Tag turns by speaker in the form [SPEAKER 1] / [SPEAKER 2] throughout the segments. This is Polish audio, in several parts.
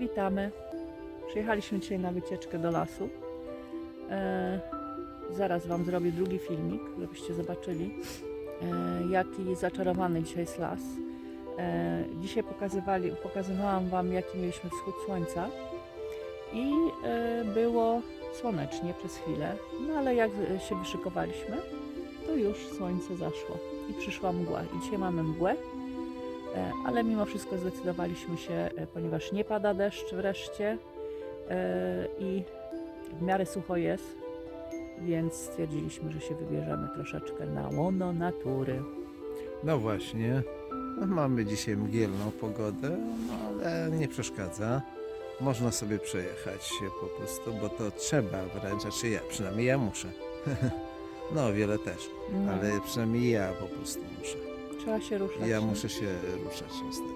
[SPEAKER 1] Witamy. Przyjechaliśmy dzisiaj na wycieczkę do lasu. E, zaraz Wam zrobię drugi filmik, żebyście zobaczyli, e, jaki zaczarowany dzisiaj jest las. E, dzisiaj pokazywali, pokazywałam Wam, jaki mieliśmy wschód słońca i było słonecznie przez chwilę, no ale jak się wyszykowaliśmy, to już słońce zaszło i przyszła mgła. I dzisiaj mamy mgłę, ale mimo wszystko zdecydowaliśmy się, e, ponieważ nie pada deszcz wreszcie e, i w miarę sucho jest, więc stwierdziliśmy, że się wybierzemy troszeczkę na łono natury.
[SPEAKER 2] No właśnie, no mamy dzisiaj mgielną pogodę, no ale nie przeszkadza. Można sobie przejechać się po prostu, bo to trzeba wręcz, znaczy ja, przynajmniej ja muszę. no wiele też,
[SPEAKER 1] No,
[SPEAKER 2] ale przynajmniej ja po prostu muszę.
[SPEAKER 1] Trzeba się ruszać.
[SPEAKER 2] Ja muszę się ruszać niestety,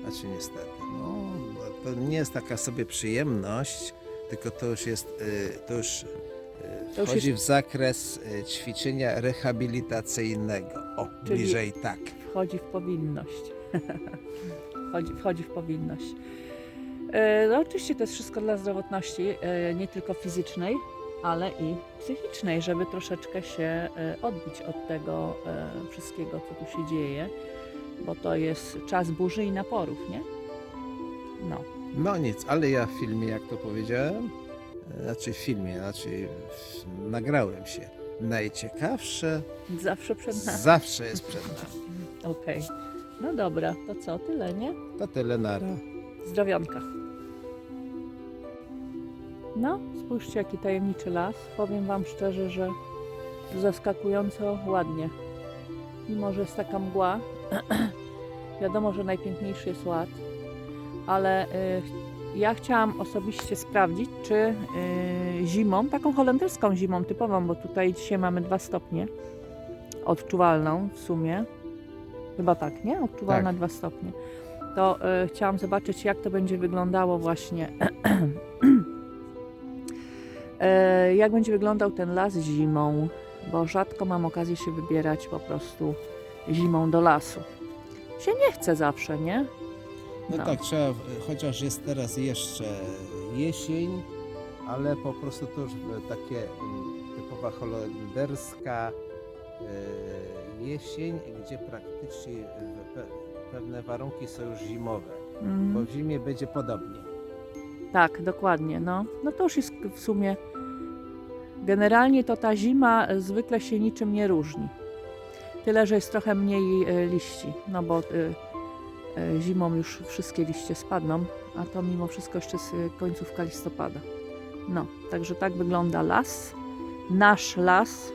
[SPEAKER 2] znaczy niestety, no to nie jest taka sobie przyjemność, tylko to już jest, y, to już y,
[SPEAKER 1] To już
[SPEAKER 2] wchodzi w zakres y, ćwiczenia rehabilitacyjnego. O,
[SPEAKER 1] Czyli-
[SPEAKER 2] bliżej tak.
[SPEAKER 1] Wchodzi w powinność. wchodzi, wchodzi w powinność. E, no oczywiście to jest wszystko dla zdrowotności, e, nie tylko fizycznej, ale i psychicznej, żeby troszeczkę się e, odbić od tego e, wszystkiego, co tu się dzieje, bo to jest czas burzy i naporów, nie? No,
[SPEAKER 2] No nic, ale ja w filmie, jak to powiedziałem, znaczy w filmie, znaczy nagrałem się. Najciekawsze
[SPEAKER 1] zawsze przed nami.
[SPEAKER 2] zawsze jest przed nami.
[SPEAKER 1] Okej. No dobra, to co, tyle, nie?
[SPEAKER 2] To tyle nara.
[SPEAKER 1] Zdrowionka. No, spójrzcie jaki tajemniczy las. Powiem Wam szczerze, że zaskakująco ładnie. Mimo, że jest taka mgła, wiadomo, że najpiękniejszy jest ład, ale y, ja chciałam osobiście sprawdzić, czy y, zimą, taką holenderską zimą typową, bo tutaj dzisiaj mamy 2 stopnie, odczuwalną w sumie, chyba tak, nie? Odczuwalna
[SPEAKER 2] Tak.
[SPEAKER 1] 2 stopnie to y, chciałam zobaczyć, jak to będzie wyglądało właśnie. E, jak będzie wyglądał ten las zimą, bo rzadko mam okazję się wybierać po prostu zimą do lasu. Się nie chce zawsze, nie?
[SPEAKER 2] No,
[SPEAKER 1] No.
[SPEAKER 2] tak, trzeba, chociaż jest teraz jeszcze jesień, ale po prostu to już takie mm, typowa holenderska e, jesień, gdzie praktycznie pe, pewne warunki są już zimowe,
[SPEAKER 1] Mm,
[SPEAKER 2] bo w zimie będzie podobnie.
[SPEAKER 1] tak, dokładnie. No. no to już jest w sumie. Generalnie to ta zima e, zwykle się niczym nie różni. Tyle, że jest trochę mniej e, liści, no bo e, zimą już wszystkie liście spadną, a to mimo wszystko jeszcze jest końcówka listopada. No, także tak wygląda las. Nasz las,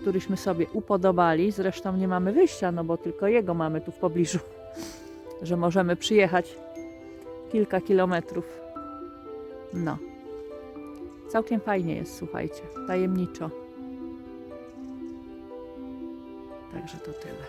[SPEAKER 1] któryśmy sobie upodobali. Zresztą nie mamy wyjścia, no bo tylko jego mamy tu w pobliżu, że możemy przyjechać kilka kilometrów. No. Całkiem fajnie jest, słuchajcie. Tajemniczo. Także to tyle.